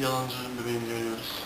yalancı bebeğini görüyoruz.